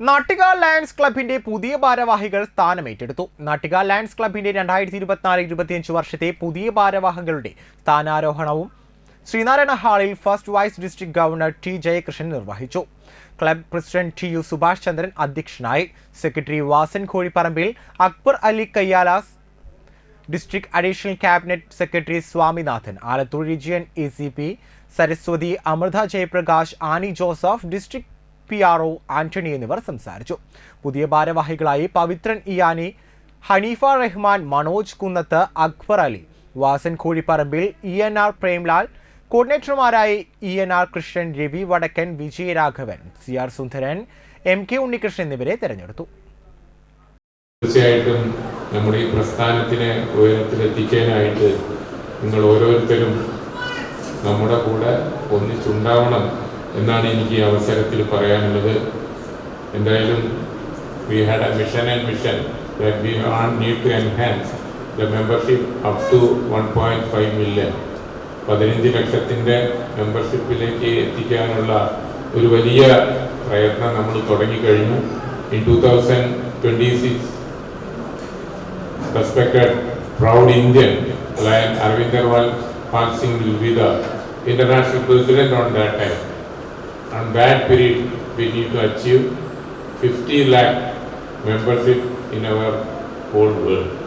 Nattika lions ക്ലബിന്റെ പുതിയ ഭാരവാഹികൾ സ്ഥാനമേറ്റെടുത്തു. നാട്ടിക ലയൺസ് ക്ലബിന്റെ രണ്ടായിരത്തി ഇരുപത്തിനാല് ഇരുപത്തിയഞ്ച് വർഷത്തെ പുതിയ ഭാരവാഹികളുടെ സ്ഥാനാരോഹണവും ശ്രീനാരായണ ഹാളിൽ first vice district governor T Jayakrishnan നിർവഹിച്ചു. Club president T U Subhash Chandran അധ്യക്ഷനായി. Secretary Vasan Kozhiparambil Akbar Ali Kayyalas district additional cabinet secretary Swaminathan Alathur region A C P Saraswathi Amrutha Jayaprakash Annie Joseph district P R O Antony എന്നിവർ സംസാരിച്ചു. പുതിയ ഭാരവാഹികളായി Pavithran Iyani Haneefa Rahman Manoj Kunnath Akbar Ali Vasan Kozhipparambil E N R Premlal കോർഡിനേറ്റർമാരായി E N R Krishnan Ravi Vadakkan Vijayaraghavan C R Sundaran M K Unnikrishnan എന്നിവരെ തെരഞ്ഞെടുത്തു. തീർച്ചയായിട്ടും നമ്മുടെ ഈ പ്രസ്ഥാനത്തിനെ ഉയരത്തിലെത്തിക്കാനായിട്ട് നിങ്ങൾ ഓരോരുത്തരും നമ്മുടെ കൂടെ ഒന്നിച്ചുണ്ടാവണം. എന്നാണ് എനിക്ക് ഈ അവസരത്തിൽ പറയാനുള്ളത്. എന്തായാലും we had a mission and mission need to enhance the membership up to one point five million പതിനഞ്ച് ലക്ഷത്തിന്റെ മെമ്പർഷിപ്പിലേക്ക് എത്തിക്കാനുള്ള ഒരു വലിയ പ്രയത്നം നമ്മൾ തുടങ്ങിക്കഴിഞ്ഞു in two thousand twenty six respected proud Indian അതായത് അരവിന്ദർവാൾ Pal Singh will international president on that that time. On that period, we need to achieve 50 lakh membership in our whole world.